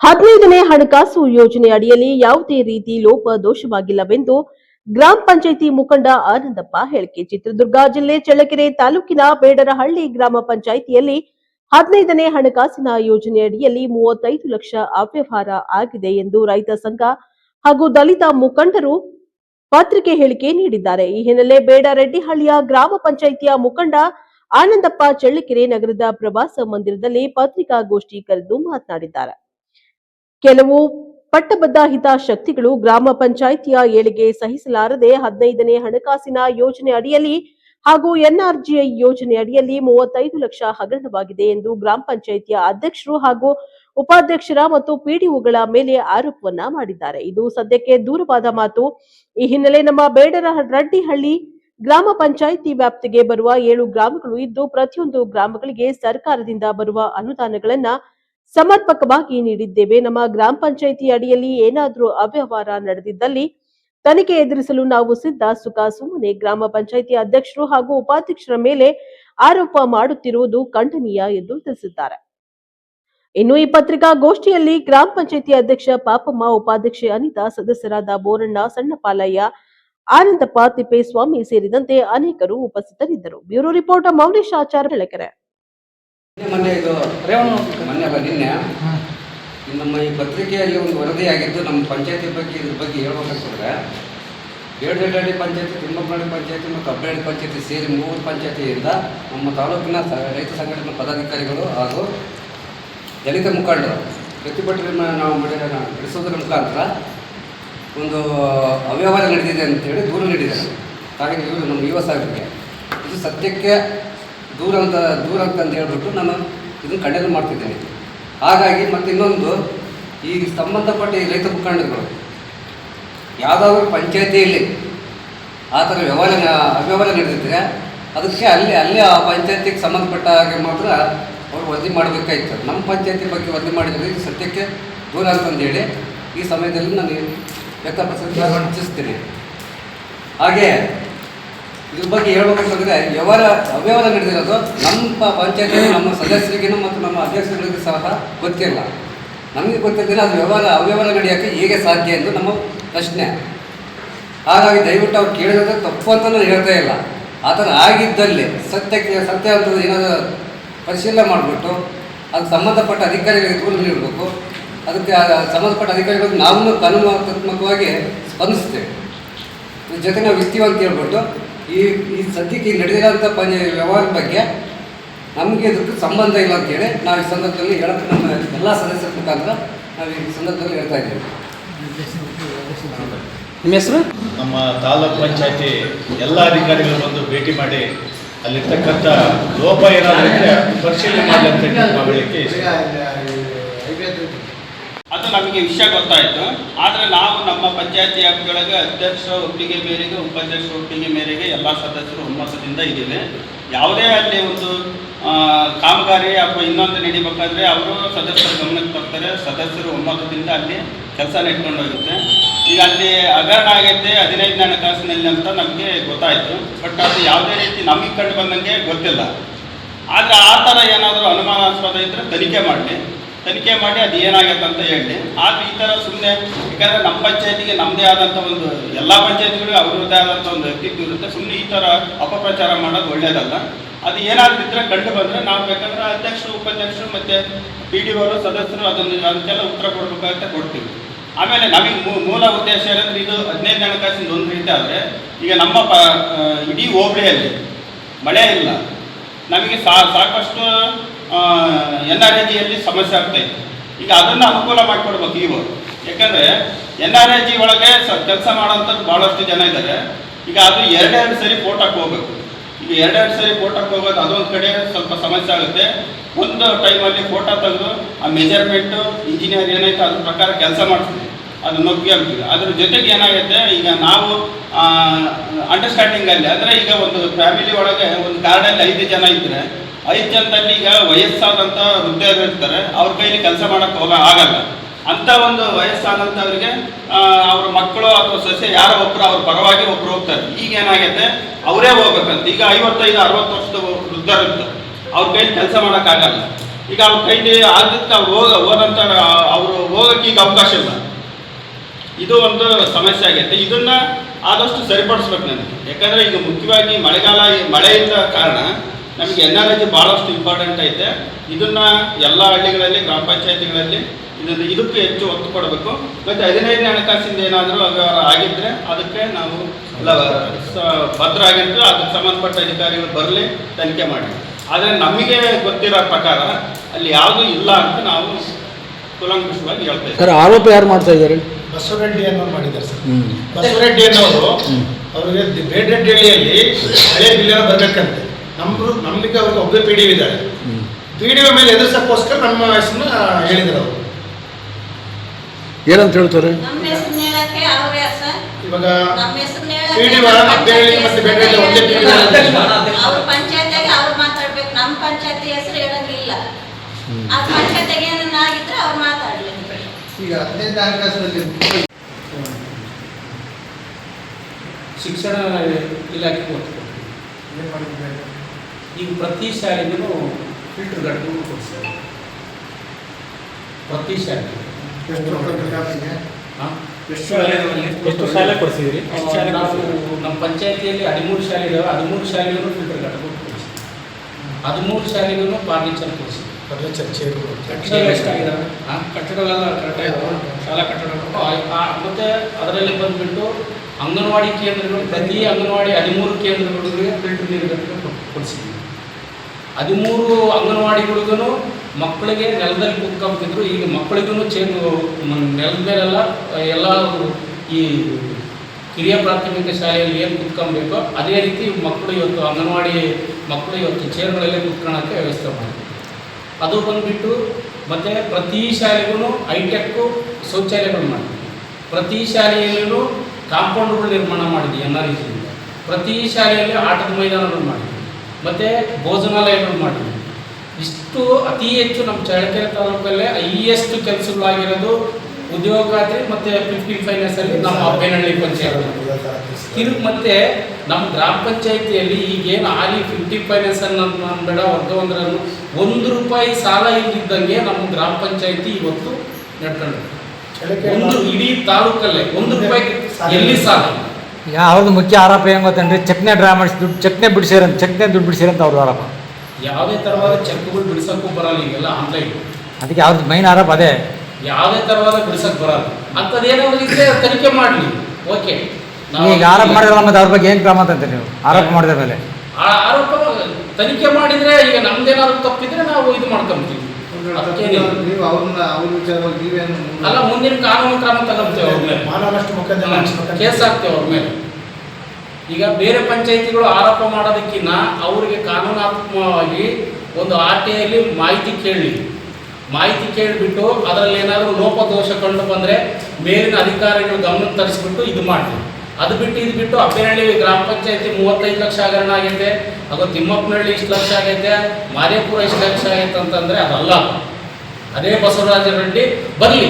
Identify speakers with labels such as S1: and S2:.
S1: ಹದಿನೈದನೇ ಹಣಕಾಸು ಯೋಜನೆ ಅಡಿಯಲ್ಲಿ ಯಾವುದೇ ರೀತಿ ಲೋಪ ದೋಷವಾಗಿಲ್ಲವೆಂದು ಗ್ರಾಮ ಪಂಚಾಯಿತಿ ಮುಖಂಡ ಆನಂದಪ್ಪ ಹೇಳಿಕೆ. ಚಿತ್ರದುರ್ಗ ಜಿಲ್ಲೆ ಚಳ್ಳಕೆರೆ ತಾಲೂಕಿನ ಬೇಡರಹಳ್ಳಿ ಗ್ರಾಮ ಪಂಚಾಯಿತಿಯಲ್ಲಿ ಹದಿನೈದನೇ ಹಣಕಾಸಿನ ಯೋಜನೆ ಅಡಿಯಲ್ಲಿ ಮೂವತ್ತೈದು ಲಕ್ಷ ಅವ್ಯವಹಾರ ಆಗಿದೆ ಎಂದು ರೈತ ಸಂಘ ಹಾಗೂ ದಲಿತ ಮುಖಂಡರು ಪತ್ರಿಕೆ ಹೇಳಿಕೆ ನೀಡಿದ್ದಾರೆ. ಈ ಹಿನ್ನೆಲೆ ಬೇಡರೆಡ್ಡಿಹಳ್ಳಿಯ ಗ್ರಾಮ ಪಂಚಾಯಿತಿಯ ಮುಖಂಡ ಆನಂದಪ್ಪ ಚಳ್ಳಕೆರೆ ನಗರದ ಪ್ರವಾಸ ಮಂದಿರದಲ್ಲಿ ಪತ್ರಿಕಾಗೋಷ್ಠಿ ಕರೆದು ಮಾತನಾಡಿದ್ದಾರೆ. ಕೆಲವು ಪಟ್ಟಬದ್ಧ ಹಿತಾಶಕ್ತಿಗಳು ಗ್ರಾಮ ಪಂಚಾಯಿತಿಯ ಏಳಿಗೆ ಸಹಿಸಲಾರದೆ ಹದಿನೈದನೇ ಹಣಕಾಸಿನ ಯೋಜನೆ ಅಡಿಯಲ್ಲಿ ಹಾಗೂ ಎನ್ಆರ್ಜಿಐ ಯೋಜನೆ ಅಡಿಯಲ್ಲಿ ಮೂವತ್ತೈದು ಲಕ್ಷ ಹಗರಣವಾಗಿದೆ ಎಂದು ಗ್ರಾಮ ಪಂಚಾಯಿತಿಯ ಅಧ್ಯಕ್ಷರು ಹಾಗೂ ಉಪಾಧ್ಯಕ್ಷರ ಮತ್ತು ಪಿಡಿಒಗಳ ಮೇಲೆ ಆರೋಪವನ್ನ ಮಾಡಿದ್ದಾರೆ. ಇದು ಸದ್ಯಕ್ಕೆ ದೂರವಾದ ಮಾತು. ಈ ಹಿನ್ನೆಲೆ ನಮ್ಮ ಬೇಡರ ರಡ್ಡಿಹಳ್ಳಿ ಗ್ರಾಮ ಪಂಚಾಯಿತಿ ವ್ಯಾಪ್ತಿಗೆ ಬರುವ ಏಳು ಗ್ರಾಮಗಳು ಇದ್ದು ಪ್ರತಿಯೊಂದು ಗ್ರಾಮಗಳಿಗೆ ಸರ್ಕಾರದಿಂದ ಬರುವ ಅನುದಾನಗಳನ್ನ ಸಮರ್ಪಕವಾಗಿ ನೀಡಿದ್ದೇವೆ. ನಮ್ಮ ಗ್ರಾಮ ಪಂಚಾಯಿತಿ ಅಡಿಯಲ್ಲಿ ಏನಾದರೂ ಅವ್ಯವಹಾರ ನಡೆದಿದ್ದಲ್ಲಿ ತನಿಖೆ ಎದುರಿಸಲು ನಾವು ಸಿದ್ಧ. ಸುಖ, ಸುಮ್ಮನೆ ಗ್ರಾಮ ಪಂಚಾಯಿತಿ ಅಧ್ಯಕ್ಷರು ಹಾಗೂ ಉಪಾಧ್ಯಕ್ಷರ ಮೇಲೆ ಆರೋಪ ಮಾಡುತ್ತಿರುವುದು ಖಂಡನೀಯ ಎಂದು ತಿಳಿಸಿದ್ದಾರೆ. ಇನ್ನು ಈ ಪತ್ರಿಕಾಗೋಷ್ಠಿಯಲ್ಲಿ ಗ್ರಾಮ ಪಂಚಾಯಿತಿ ಅಧ್ಯಕ್ಷ ಪಾಪಮ್ಮ, ಉಪಾಧ್ಯಕ್ಷೆ ಅನಿತಾ, ಸದಸ್ಯರಾದ ಬೋರಣ್ಣ, ಸಣ್ಣಪಾಲಯ್ಯ, ಆನಂದಪ್ಪ ತಿಪ್ಪೇಸ್ವಾಮಿ ಸೇರಿದಂತೆ ಅನೇಕರು ಉಪಸ್ಥಿತರಿದ್ದರು. Bureau reporter Mounesh Achar Belakere.
S2: ಮೊನ್ನೆ ಇದು
S3: ರೇವಣ್ಣ
S2: ಮೊನ್ನೆ ಅಲ್ಲ ನಿನ್ನೆ? ನಮ್ಮ ಈ ಪತ್ರಿಕೆಯಲ್ಲಿ ಒಂದು ವರದಿಯಾಗಿದ್ದು ನಮ್ಮ ಪಂಚಾಯತಿ ಬಗ್ಗೆ ಇದ್ರ ಬಗ್ಗೆ ಹೇಳ್ಬೇಕಂತಂದ್ರೆ ಬೇಡದಳ್ಳಿ ಪಂಚಾಯತಿ ತಿಮ್ಮಪ್ಪನಹಳ್ಳಿ ಪಂಚಾಯತಿ ಮತ್ತು ಕಬ್ಬಳ್ಳಿ ಪಂಚಾಯತಿ ಸೇರಿ ಮೂರು ಪಂಚಾಯತಿಯಿಂದ ನಮ್ಮ ತಾಲೂಕಿನ ರೈತ ಸಂಘಟನೆ ಪದಾಧಿಕಾರಿಗಳು ಹಾಗೂ ದಲಿತ ಮುಖಂಡರು ಪ್ರತಿಭಟನೆ ನಾವು ಮಾಡಿದ ನಡೆಸೋದ್ರ ಮುಖಾಂತರ ಒಂದು ಅವ್ಯವಹಾರ ನಡೆದಿದೆ ಅಂತೇಳಿ ದೂರು ನೀಡಿದ್ದಾರೆ. ಹಾಗೆ ನಮ್ಮ ಯುವ ಸಾಹೇಬರಿಗೆ ಇದು ಸತ್ಯಕ್ಕೆ ದೂರ ಅಂತ ದೂರ ಅಂತ ಹೇಳ್ಬಿಟ್ಟು ನಾನು ಇದನ್ನು ಕಂಡೆಲ್ ಮಾಡ್ತಿದ್ದೇನೆ. ಹಾಗಾಗಿ ಮತ್ತು ಇನ್ನೊಂದು ಈ ಸಂಬಂಧಪಟ್ಟ ಈ ರೈತ ಮುಖಂಡರುಗಳು ಯಾವುದಾದ್ರೂ ಪಂಚಾಯತಿಯಲ್ಲಿ ಆ ಥರ ವ್ಯವಹಾರ ಅವ್ಯವಹಾರ ನಡೆದಿದ್ದರೆ ಅದಕ್ಕೆ ಅಲ್ಲಿ ಅಲ್ಲೇ ಆ ಪಂಚಾಯತಿಗೆ ಸಂಬಂಧಪಟ್ಟ ಹಾಗೆ ಮಾತ್ರ ಅವರು ವರದಿ ಮಾಡಬೇಕಾಗಿತ್ತು ನಮ್ಮ ಪಂಚಾಯತಿ ಬಗ್ಗೆ ವರದಿ ಮಾಡಿದರೆ ಸತ್ಯಕ್ಕೆ ದೂರ ಅಂತಂದೇಳಿ ಈ ಸಮಯದಲ್ಲಿ ನಾನು ವ್ಯಕ್ತಪಡಿಸಲು ಇಚ್ಛಿಸ್ತೀನಿ ಹಾಗೆ ಇದ್ರ ಬಗ್ಗೆ ಹೇಳ್ಬೇಕಂತಂದ್ರೆ ವ್ಯವಹಾರ, ಅವ್ಯವಹಾರ ನಡೆದಿರೋದು ನಮ್ಮ ಪಂಚಾಯತ್ ನಮ್ಮ ಸದಸ್ಯರಿಗೂ ಮತ್ತು ನಮ್ಮ ಅಧ್ಯಕ್ಷರಿಗೂ ಸಹ ಗೊತ್ತಿಲ್ಲ ನಮಗೆ ಗೊತ್ತಿದ್ದರೆ ಅದು ವ್ಯವಹಾರ, ಅವ್ಯವಹಾರ ನಡೆಯೋಕ್ಕೆ ಹೇಗೆ ಸಾಧ್ಯ ಎಂದು ನಮ್ಮ ಪ್ರಶ್ನೆ. ಹಾಗಾಗಿ ದಯವಿಟ್ಟು ಅವ್ರು ಕೇಳಿದ್ರೆ ತಪ್ಪು ಅಂತ ನಾನು ಹೇಳ್ತಾ ಇಲ್ಲ. ಆ ಥರ ಆಗಿದ್ದಲ್ಲಿ ಸತ್ಯಕ್ಕೆ, ಸತ್ಯ ಅಂತ ಏನಾದರೂ ಪರಿಶೀಲನೆ ಮಾಡಿಬಿಟ್ಟು, ಅದು ಸಂಬಂಧಪಟ್ಟ ಅಧಿಕಾರಿಗಳಿಗೆ ದೂರು ನೀಡಬೇಕು. ಅದಕ್ಕೆ ಸಂಬಂಧಪಟ್ಟ ಅಧಿಕಾರಿಗಳಿಗೆ ನಾವು ಕಾನೂನಾತ್ಮಕವಾಗಿ ಸ್ಪಂದಿಸ್ತೇವೆ. ಜೊತೆ ನಾವು ಇರ್ತೀವಿ ಅಂತ ಹೇಳ್ಬಿಟ್ಟು ಈ ಈ ಸದ್ಯಕ್ಕೆ ಈ ನಡೆದಿರೋಂಥ ಪಂಚ ವ್ಯವಹಾರದ ಬಗ್ಗೆ ನಮಗೆ ಇದಕ್ಕೆ ಸಂಬಂಧ ಇಲ್ಲ ಅಂತೇಳಿ ನಾವು ಈ ಸಂದರ್ಭದಲ್ಲಿ ಹೇಳಕ್ಕೆ ನಮ್ಮ ಎಲ್ಲ ಸದಸ್ಯರ ಮುಖಾಂತರ ನಾವು ಈ ಸಂದರ್ಭದಲ್ಲಿ ಹೇಳ್ತಾ ಇದ್ದೇವೆ.
S3: ನಿಮ್ಮ ಹೆಸರು?
S4: ನಮ್ಮ ತಾಲೂಕ್ ಪಂಚಾಯತಿ ಎಲ್ಲ ಅಧಿಕಾರಿಗಳು ಬಂದು ಭೇಟಿ ಮಾಡಿ ಅಲ್ಲಿರ್ತಕ್ಕಂಥ ಲೋಪ ಏನಾದರೂ ಪರಿಶೀಲನೆ ಮಾಡಲಿ ಅಂತ ಹೇಳಲಿಕ್ಕೆ
S5: ನಮಗೆ ವಿಷಯ ಗೊತ್ತಾಯಿತು. ಆದರೆ ನಾವು ನಮ್ಮ ಪಂಚಾಯತಿ ಆ್ಯಪ್ಗಳಿಗೆ ಅಧ್ಯಕ್ಷರ ಒಪ್ಪಿಗೆ ಮೇರೆಗೆ ಉಪಾಧ್ಯಕ್ಷ ಒಪ್ಪಿಗೆ ಮೇರೆಗೆ ಎಲ್ಲ ಸದಸ್ಯರು ಒಮ್ಮತದಿಂದ ಇದ್ದೇವೆ. ಯಾವುದೇ ಅಲ್ಲಿ ಒಂದು ಕಾಮಗಾರಿ ಅಥವಾ ಇನ್ನೊಂದು ನಡಿಬೇಕಾದ್ರೆ ಅವರು ಸದಸ್ಯರ ಗಮನಕ್ಕೆ ತರ್ತಾರೆ ಸದಸ್ಯರು ಒಮ್ಮತದಿಂದ ಅಲ್ಲಿ ಕೆಲಸ ನೆಟ್ಕೊಂಡು ಹೋಗುತ್ತೆ. ಈಗ ಅಲ್ಲಿ ಹಗರಣ ಆಗೈತೆ, ಹದಿನೈದನೇ ಹಣಕಾಸಿನಲ್ಲಿ ಅಂತ ನಮಗೆ ಗೊತ್ತಾಯಿತು. ಬಟ್ ಅದು ಯಾವುದೇ ರೀತಿ ನಮಗೆ ಕಂಡು ಬಂದಂಗೆ ಗೊತ್ತಿಲ್ಲ. ಆದರೆ ಆ ಥರ ಏನಾದರೂ ಅನುಮಾನಾಸ್ಪದ ಇದ್ದರೆ ತನಿಖೆ ಮಾಡಲಿ. ತನಿಖೆ ಮಾಡಿ ಅದು ಏನಾಗತ್ತೆ ಅಂತ ಹೇಳಿ. ಆದರೆ ಈ ಥರ ಸುಮ್ಮನೆ ಯಾಕಂದರೆ ನಮ್ಮ ಪಂಚಾಯತಿಗೆ ನಮ್ಮದೇ ಆದಂಥ ಒಂದು, ಎಲ್ಲ ಪಂಚಾಯತಿಗಳಿಗೂ ಅವ್ರದ್ದೇ ಆದಂಥ ಒಂದು ವ್ಯಕ್ತಿತ್ವ ಇರುತ್ತೆ. ಸುಮ್ಮನೆ ಈ ಥರ ಅಪಪ್ರಚಾರ ಮಾಡೋದು ಒಳ್ಳೆಯದಲ್ಲ ಅದು ಏನಾಗ್ತಿದ್ರೆ ಕಂಡು ಬಂದರೆ ನಾವು ಬೇಕಂದ್ರೆ ಅಧ್ಯಕ್ಷರು, ಉಪಾಧ್ಯಕ್ಷರು ಮತ್ತು ಪಿ ಡಿ ಅವರು ಸದಸ್ಯರು ಅದನ್ನು, ಅದಕ್ಕೆಲ್ಲ ಉತ್ತರ ಕೊಡಬೇಕಾಗತ್ತೆ, ಕೊಡ್ತೀವಿ. ಆಮೇಲೆ ನಮಗೆ ಮೂಲ ಉದ್ದೇಶ ಏನಂದ್ರೆ ಇದು ಹದಿನೈದು ಹಣಕಾಸಿನ ಒಂದು ರೀತಿ ಆದರೆ, ಈಗ ನಮ್ಮ ಪ ಇಡೀ ಹೋಬಳಿಯಲ್ಲಿ ಮಳೆ ಇಲ್ಲ. ನಮಗೆ ಸಾಕಷ್ಟು ಎನ್ ಆರ್ ಜಿಯಲ್ಲಿ ಸಮಸ್ಯೆ ಆಗ್ತಾಯಿದೆ ಈಗ ಅದನ್ನು ಅನುಕೂಲ ಮಾಡಿಕೊಡ್ಬೇಕು ಇವರು ಯಾಕಂದರೆ ಎನ್ ಆರ್ ಜಿ ಒಳಗೆ ಕೆಲಸ ಮಾಡೋಂಥದ್ದು ಭಾಳಷ್ಟು ಜನ ಇದ್ದಾರೆ. ಈಗ ಅದು ಎರಡೆರಡು ಸರಿ ಫೋಟೋಕ್ಕೆ ಹೋಗ್ಬೇಕು. ಈಗ ಎರಡೆರಡು ಸರಿ ಫೋಟೋಕ್ಕೆ ಹೋಗೋದು ಅದೊಂದು ಕಡೆ ಸ್ವಲ್ಪ ಸಮಸ್ಯೆ ಆಗುತ್ತೆ. ಒಂದು ಟೈಮಲ್ಲಿ ಫೋಟೋ ತಂದು ಆ ಮೆಜರ್ಮೆಂಟು, ಇಂಜಿನಿಯರ್ ಏನೈತೆ ಅದ್ರ ಪ್ರಕಾರ ಕೆಲಸ ಮಾಡ್ತೀವಿ. ಅದು ನೊಗ್ಗಿ ಆಗ್ತೀವಿ ಅದ್ರ ಜೊತೆಗೆ ಏನಾಗುತ್ತೆ, ಈಗ ನಾವು ಅಂಡರ್ಸ್ಟ್ಯಾಂಡಿಂಗಲ್ಲಿ ಅಂದರೆ ಈಗ ಒಂದು ಫ್ಯಾಮಿಲಿ ಒಳಗೆ ಒಂದು ಕಾರ್ಡಲ್ಲಿ ಐದು ಜನ ಇದ್ದರೆ ಐದು ಜನದಲ್ಲಿ ಈಗ ವಯಸ್ಸಾದಂಥ ವೃದ್ಧರು ಇರ್ತಾರೆ, ಅವ್ರ ಕೈಲಿ ಕೆಲಸ ಮಾಡೋಕ್ಕೆ ಹೋಗ ಆಗಲ್ಲ. ಅಂತ ಒಂದು ವಯಸ್ಸಾದಂಥವ್ರಿಗೆ ಅವ್ರ ಮಕ್ಕಳು ಅಥವಾ ಸಸ್ಯ ಯಾರೋ ಒಬ್ರು ಅವ್ರ ಪರವಾಗಿ ಒಬ್ರು ಹೋಗ್ತಾರೆ. ಈಗ ಏನಾಗೈತೆ? ಅವರೇ ಹೋಗ್ಬೇಕಂತ. ಈಗ ಐವತ್ತೈದು, ಅರವತ್ತು ವರ್ಷದ ವೃದ್ಧರು ಇರ್ತಾರೆ ಅವ್ರ ಕೈಲಿ ಕೆಲಸ ಮಾಡೋಕ್ಕಾಗಲ್ಲ ಈಗ ಅವ್ರ ಕೈಲಿ ಆಗಕ್ಕೆ ಅವ್ರು ಹೋಗ ಹೋದಂಥ ಅವರು ಹೋಗಕ್ಕೆ ಈಗ ಅವಕಾಶ ಇಲ್ಲ. ಇದು ಒಂದು ಸಮಸ್ಯೆ ಆಗೈತೆ. ಇದನ್ನ ಆದಷ್ಟು ಸರಿಪಡಿಸ್ಬೇಕು ನನಗೆ. ಯಾಕಂದ್ರೆ ಈಗ ಮುಖ್ಯವಾಗಿ ಮಳೆಗಾಲ, ಮಳೆಯಿಂದ ಕಾರಣ ನಮಗೆ ಎನ್ ಆರ್ ಭಾಳಷ್ಟು ಇಂಪಾರ್ಟೆಂಟ್ ಐತೆ. ಇದನ್ನ ಎಲ್ಲ ಹಳ್ಳಿಗಳಲ್ಲಿ ಗ್ರಾಮ ಪಂಚಾಯತಿಗಳಲ್ಲಿ ಇದನ್ನು ಇದಕ್ಕೆ ಹೆಚ್ಚು ಒತ್ತು ಕೊಡಬೇಕು. ಮತ್ತು ಹದಿನೈದನೇ ಹಣಕಾಸಿಂದ ಏನಾದರೂ ಅವ್ಯವಹಾರ ಆಗಿದ್ರೆ ಅದಕ್ಕೆ ನಾವು ಭದ್ರ ಆಗಿದ್ದರೆ ಅದಕ್ಕೆ ಸಂಬಂಧಪಟ್ಟ ಅಧಿಕಾರಿಗಳು ಬರಲಿ ತನಿಖೆ ಮಾಡಿ ಆದರೆ ನಮಗೆ ಗೊತ್ತಿರೋ ಪ್ರಕಾರ ಅಲ್ಲಿ ಯಾವುದೂ ಇಲ್ಲ ಅಂತ ನಾವು ಕುಲಂಕುಷವಾಗಿ ಹೇಳ್ತೇವೆ.
S3: ಸರ್ ಆರೋಪ ಯಾರು ಮಾಡ್ತಾ ಇದ್ದಾರೆ?
S6: ಬಸವರೆಡ್ಡಿ ಅನ್ನೋರು ಮಾಡಿದ್ದಾರೆ ಸರ್. ಬಸವರೆಡ್ಡಿ ಅನ್ನೋರು ಅವರಿಗೆ ಬೇಡ್ರೆಡ್ಡಿ ಹಳ್ಳಿಯಲ್ಲಿ ಹಳೆ ಬಿಲ್ಲರ ಬರ್ಬೇಕಂತೆ. ನಮ್ದು ನಂಬಿಕೆ ಅವ್ರಿಗೆ ಒಬ್ಬರೇ ಪಿ ಡಿ ಇದ್ದಾರೆ. ಪಿ ಡಿ ಮೇಲೆ ಎದುರಿಸಕ್ಕೋಸ್ಕರ ನಮ್ಮ ಹೆಸರನ್ನ ಹೇಳಿದ್ರು ಅವರು.
S3: ಏನಂತ ಹೇಳ್ತಾರೆ?
S7: ನಮ್ಮ ಹೆಸರು ಹೇಳಕ್ಕೆ ಅವ್ರೇ ಸರ್.
S6: ಇವಾಗ
S7: ನಮ್ಮ ಹೆಸರು
S6: ಪಿ ಡಿ ಅಬ್ಬೇಳಿ ಮತ್ತೆ ಬೇರೆ ಒಂದೇ ಪಿ
S7: ಅವ್ರ. ಪಂಚಾಯತಿಯಾಗ ಅವ್ರು ಮಾತಾಡ್ಬೇಕು. ನಮ್ಮ ಪಂಚಾಯತಿ ಹೆಸರು ಹೇಳಂಗಿಲ್ಲ ಆ ಪಂಚಾಯತಿಗೆ ಏನಾರ ಆಗಿದ್ರೆ ಅವ್ರು ಮಾತಾಡ್ಲಿ
S8: ಈಗ ಹದಿನೈದು ಹಣಕಾಸಿನಲ್ಲಿ
S9: ಶಿಕ್ಷಣ ಇಲಾಖೆ ಒತ್ತು ಈಗ ಪ್ರತಿ ಶಾಲೆಗೂ ಫಿಲ್ಟರ್ ಗಾಡಿಗಳು ಕೊಡಿಸ್ತಾರೆ ಪ್ರತಿ ಶಾಲೆ
S8: ಎಷ್ಟು
S10: ಶಾಲೆ ಕೊಡಿಸಿದ್ರಿ?
S9: ನಾವು ನಮ್ಮ ಪಂಚಾಯತಿಯಲ್ಲಿ ಹದಿಮೂರು ಶಾಲೆ ಇದಾವೆ. ಹದಿಮೂರು ಶಾಲೆಗೂ ಫಿಲ್ಟರ್ ಗಾಡಿಗಳು ಕೊಡಿಸಿ ಹದಿಮೂರು ಶಾಲೆಗೂ ಫರ್ನಿಚರ್ ಕೊಡಿಸಿ ಕಟ್ಟಡ ಹಾಂ ಕಟ್ಟಡಗಳೆಲ್ಲ ಕರೆಕ್ಟಾಗಿ ಶಾಲಾ ಕಟ್ಟಡಗಳು. ಮತ್ತೆ ಅದರಲ್ಲಿ ಬಂದುಬಿಟ್ಟು ಅಂಗನವಾಡಿ ಕೇಂದ್ರಗಳು, ಪ್ರತಿ ಅಂಗನವಾಡಿ ಹದಿಮೂರು ಕೇಂದ್ರಗಳಿಗೆ ಫಿಲ್ಟರ್ ನೀರು ಕೊಡಿಸಿದ್ವಿ. ಹದಿಮೂರು ಅಂಗನವಾಡಿಗಳಿಗೂ ಮಕ್ಕಳಿಗೆ ನೆಲದಲ್ಲಿ ಕುತ್ಕೊಂತಿದ್ರು ಈಗ ಮಕ್ಕಳಿಗೂ ಚೇಂಜ್ ನೆಲದ ಮೇಲೆಲ್ಲ ಎಲ್ಲ ಈ ಕಿರಿಯ ಪ್ರಾಥಮಿಕ ಶಾಲೆಯಲ್ಲಿ ಏನು ಕುತ್ಕೊಬೇಕೋ ಅದೇ ರೀತಿ ಮಕ್ಕಳು ಇವತ್ತು ಅಂಗನವಾಡಿ ಮಕ್ಕಳು ಇವತ್ತು ಚೇರ್ಗಳಲ್ಲೇ ಕುತ್ಕೊಳ್ಳೋಕ್ಕೆ ವ್ಯವಸ್ಥೆ ಮಾಡಿದ್ವಿ ಅದು ಬಂದುಬಿಟ್ಟು ಮತ್ತು ಪ್ರತಿ ಶಾಲೆಗೂ ಹೈಟೆಕ್ಕು ಶೌಚಾಲಯಗಳು ಮಾಡಿದ್ವಿ ಪ್ರತಿ ಶಾಲೆಯಲ್ಲೂ ಕಾಂಪೌಂಡ್ಗಳು ನಿರ್ಮಾಣ ಮಾಡಿದ್ವಿ, ಎನ್ ಆರ್ ಇಸಿ ಪ್ರತಿ ಶಾಲೆಯಲ್ಲಿ ಆಟದ ಮೈದಾನಗಳು ಮಾಡಿದ್ವಿ. ಮತ್ತು ಭೋಜನಾಲಯಗಳು ಮಾಡಿದ್ವಿ. ಇಷ್ಟು ಅತಿ ಹೆಚ್ಚು ನಮ್ಮ ಚಳ್ಳಕೆರೆ ತಾಲೂಕಲ್ಲೇ ಹೈಯೆಸ್ಟ್ ಕೆಲಸಗಳಾಗಿರೋದು ಉದ್ಯೋಗ ಖಾತ್ರಿ ಮತ್ತು ಫಿಫ್ಟಿ ಫೈನಾನ್ಸಲ್ಲಿ ನಮ್ಮ ಅಬ್ಬೇನಹಳ್ಳಿ ಪಂಚಾಯತ್. ತಿರುಗಿ ಮತ್ತೆ ನಮ್ಮ ಗ್ರಾಮ ಪಂಚಾಯತಿಯಲ್ಲಿ ಈಗೇನು ಆಲಿ ಫಿಫ್ಟಿ ಫೈನಾನ್ಸ್ ಅನ್ನೋ ಬೇಡ ವರ್ಗವಂದ್ರನ್ನು ಒಂದು ರೂಪಾಯಿ ಸಾಲ ಇಲ್ಲದಿದ್ದಂಗೆ ನಮ್ಮ ಗ್ರಾಮ ಪಂಚಾಯತಿ ಇವತ್ತು ನಡ್ಕೊಂಡು ಒಂದು ಇಡೀ ತಾಲೂಕಲ್ಲೇ ಒಂದು ರೂಪಾಯಿ ಎಲ್ಲಿ ಸಾಲ
S10: ಯಾವ್ದು ಅವ್ರದ್ದು ಮುಖ್ಯ ಆರೋಪ ಏನು ಗೊತ್ತೇನ್ರಿ? ಚೆಕ್ನೆ ಡ್ರಾ ಮಾಡಿಸಿ ದುಡ್ಡು ಚೆಕ್ನೆ ಬಿಡಿಸಿರಂತ ಚಕ್ನೆ ದುಡ್ಡು ಬಿಡಿಸಿರಂತ ಅವ್ರ ಆರೋಪ.
S9: ಯಾವುದೇ ತರವಾದ ಚೆಕ್ಗಳು ಬಿಡಿಸೋಕ್ಕೂ ಬರಲ್ಲ ಈಗೆಲ್ಲ ಆನ್ಲೈನ್
S10: ಅದಕ್ಕೆ ಯಾವ್ದು ಮೈನ್ ಆರೋಪ ಅದೇ.
S9: ಯಾವುದೇ ತರವಾದ ಬಿಡಿಸಕ್ ಬರಲ್ಲ. ಅಂಥದ್ದೇನಾದ್ರು ಇದ್ರೆ ತನಿಖೆ ಮಾಡಲಿ. ಓಕೆ
S10: ಈಗ ಆರೋಪ ಮಾಡಿದ್ರಲ್ಲ ಮತ್ತೆ ಅವ್ರ ಬಗ್ಗೆ ಏನು ಕ್ರಮ ಅಂತ ನೀವು? ಆರೋಪ ಮಾಡಿದ ಮೇಲೆ.
S9: ಆ ಆರೋಪ ತನಿಖೆ ಮಾಡಿದ್ರೆ ಈಗ ನಮ್ದೇನಾದ್ರು ತಪ್ಪಿದ್ರೆ ನಾವು ಇದು ಮಾಡ್ಕೊಂತೀವಿ.
S8: ನೀವು ಅವ್ರನ್ನ ಅವ್ರ ವಿಚಾರವಾಗಿ ನೀವೇನು ಮುಂದೆ-
S9: ಅಲ್ಲ ಮುಂದಿನ ಕಾನೂನು ಕ್ರಮ ತಗೊಂತೇವೆ ಅವ್ರ ಮೇಲೆ. ಕೇಸ್ ಹಾಕ್ತೇವೆ ಅವ್ರ ಮೇಲೆ. ಈಗ ಬೇರೆ ಪಂಚಾಯಿತಿಗಳು ಆರೋಪ ಮಾಡೋದಕ್ಕಿಂತ ಅವರಿಗೆ ಕಾನೂನಾತ್ಮಕವಾಗಿ ಒಂದು ಆರ್ ಟಿ ಐಲಿ ಮಾಹಿತಿ ಕೇಳಿ. ಮಾಹಿತಿ ಕೇಳಿಬಿಟ್ಟು ಅದರಲ್ಲಿ ಏನಾದರೂ ಲೋಪದೋಷ ಕಂಡು ಬಂದರೆ ಮೇಲಿನ ಅಧಿಕಾರಿಗಳು ಗಮನ ತರಿಸ್ಬಿಟ್ಟು ಇದು ಮಾಡ್ತೀವಿ. ಅದು ಬಿಟ್ಟು ಇದು ಬಿಟ್ಟು ಅಬ್ಬೇನಹಳ್ಳಿ ಗ್ರಾಮ ಪಂಚಾಯತಿ ಮೂವತ್ತೈದು ಲಕ್ಷ ಹಗರಣ ಆಗೈತೆ. ಅದು ತಿಮ್ಮಪ್ಪನಹಳ್ಳಿ ಇಷ್ಟು ಲಕ್ಷ ಆಗೈತೆ. ಮಾದೇಪುರ ಇಷ್ಟು ಲಕ್ಷ ಆಗೈತೆ ಅಂತಂದರೆ ಅದಲ್ಲ. ಅದೇ ಬಸವರಾಜ ರೆಡ್ಡಿ ಬರಲಿ.